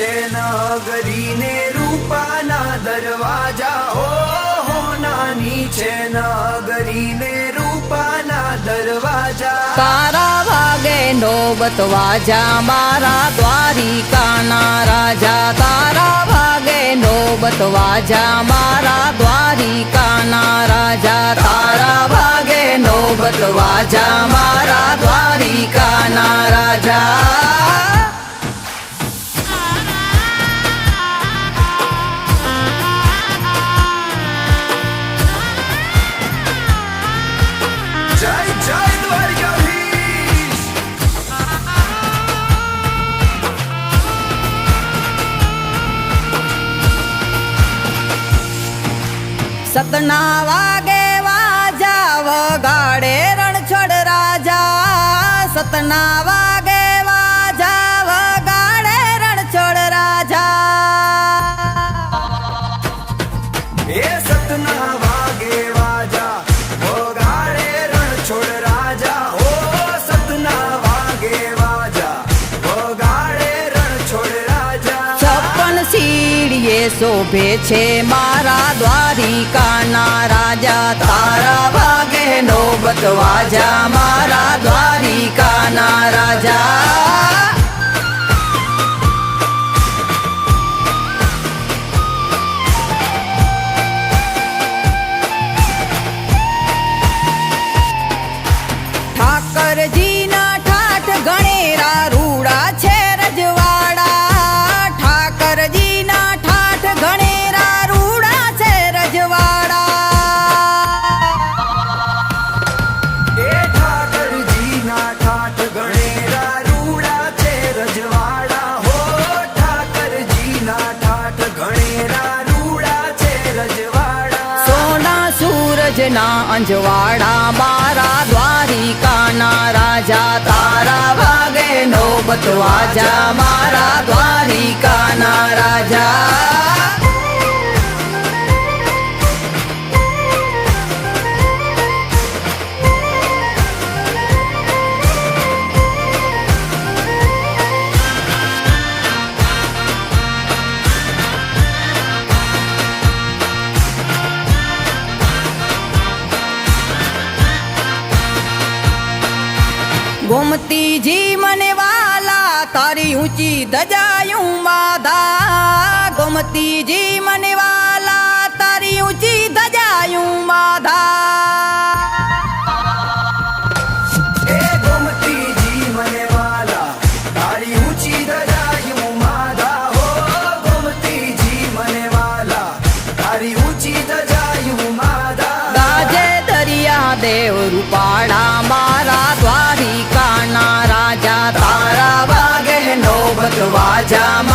છે નગરીને રૂપાના દરવાજા. ઓ નાની છે નગરીને રૂપાના દરવાજા. તારા વાગે નોબત વાજા, મારા દ્વારિકાના રાજા. તારા આવ્યો બતવા જા મારા દ્વારિકાના રાજા. તારા ભાગે નો બતવા જા મારા દ્વારિકાના સતના વાગે વાજા વગાડે રણછોડ રાજા. સતના વાગે શોભે છે મારા દ્વારિકાના રાજા. તારા વાગે નો બતવાજા મારા દ્વારિકા સોના સૂરજના અંજવાડા મારા દ્વારિકાના રાજા તારા ભાગે નો બતવાજા મારા ગોમતીજી મને વાલા તારી ઊંચી ધજાયું માધા ગોમતીજી મને વાલા Хотя